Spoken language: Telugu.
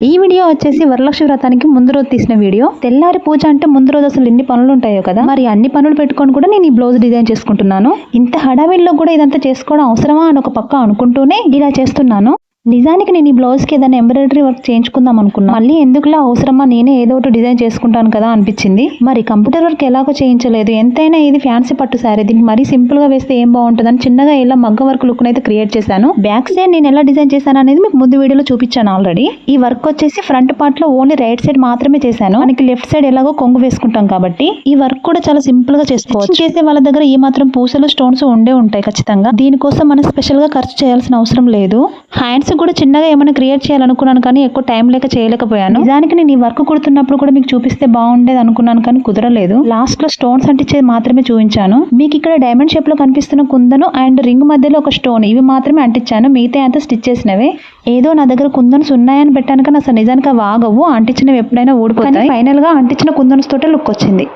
ఈ వీడియో వచ్చేసి వరలక్ష్మి వ్రతానికి ముందు రోజు తీసిన వీడియో. తెల్లారి పూజ అంటే ముందు రోజు అసలు ఎన్ని పనులు ఉంటాయో కదా. మరి అన్ని పనులు పెట్టుకొని కూడా నేను ఈ బ్లౌజ్ డిజైన్ చేసుకుంటున్నాను. ఇంత హడావిడిలో కూడా ఇదంతా చేసుకోవడం అవసరమా అని ఒక పక్క అనుకుంటూనే ఇలా చేస్తున్నాను. నిజానికి నేను ఈ బ్లౌజ్కి ఏదైనా ఎంబ్రాయిడరీ వర్క్ చేయించుకుందాం అనుకున్నా. మళ్ళీ ఎందుకులా అవసరమా? నేనే ఏదో ఒకటి డిజైన్ చేసుకుంటాను కదా అనిపించింది. మరి కంప్యూటర్ వర్క్ ఎలాగో చేయించలేదు. ఎంతైనా ఇది ఫ్యాన్సీ పట్టు సారీ. దీనికి మరీ సింపుల్గా వేస్తే ఏం బాగుంటుందని చిన్నగా ఇలా మగ్గ వర్క్ లుక్ అయితే క్రియేట్ చేశాను. బ్యాక్ సైడ్ నేను ఎలా డిజైన్ చేశాను అనేది మీకు ముందు వీడియోలో చూపించాను ఆల్రెడీ. ఈ వర్క్ వచ్చేసి ఫ్రంట్ పార్ట్లో ఓన్లీ రైట్ సైడ్ మాత్రమే చేశాను. మనకి లెఫ్ట్ సైడ్ ఎలాగో కొంగు వేసుకుంటాం కాబట్టి ఈ వర్క్ కూడా చాలా సింపుల్గా చేసుకోవచ్చు. చేసే వాళ్ళ దగ్గర ఈ మాత్రం పూసలు స్టోన్స్ ఉండే ఉంటాయి ఖచ్చితంగా. దీనికోసం మనం స్పెషల్గా ఖర్చు చేయాల్సిన అవసరం లేదు. హ్యాండ్స్ కూడా చిన్నగా ఏమైనా క్రియేట్ చేయాలనుకున్నాను కానీ ఎక్కువ టైం లేక చేయలేకపోయాను. నిజానికి నేను ఈ వర్క్ కుడుతున్నప్పుడు కూడా మీకు చూపిస్తే బాగుండేది అనుకున్నాను కానీ కుదరలేదు. లాస్ట్లో స్టోన్స్ అంటించేది మాత్రమే చూపించాను. మీకు ఇక్కడ డైమండ్ షేప్లో కనిపిస్తున్న కుందను అండ్ రింగ్ మధ్యలో ఒక స్టోన్ ఇవి మాత్రమే అంటించాను. మిగతా అంతా స్టిచ్ చేసినవే. ఏదో నా దగ్గర కుందన్స్ ఉన్నాయని పెట్టాను కానీ అసలు నిజానికి వాగవు అంటించినవి ఎప్పుడైనా ఊడిపోతాయి. ఫైనల్గా అంటించిన కుందన్స్ తోటే లుక్ వచ్చింది.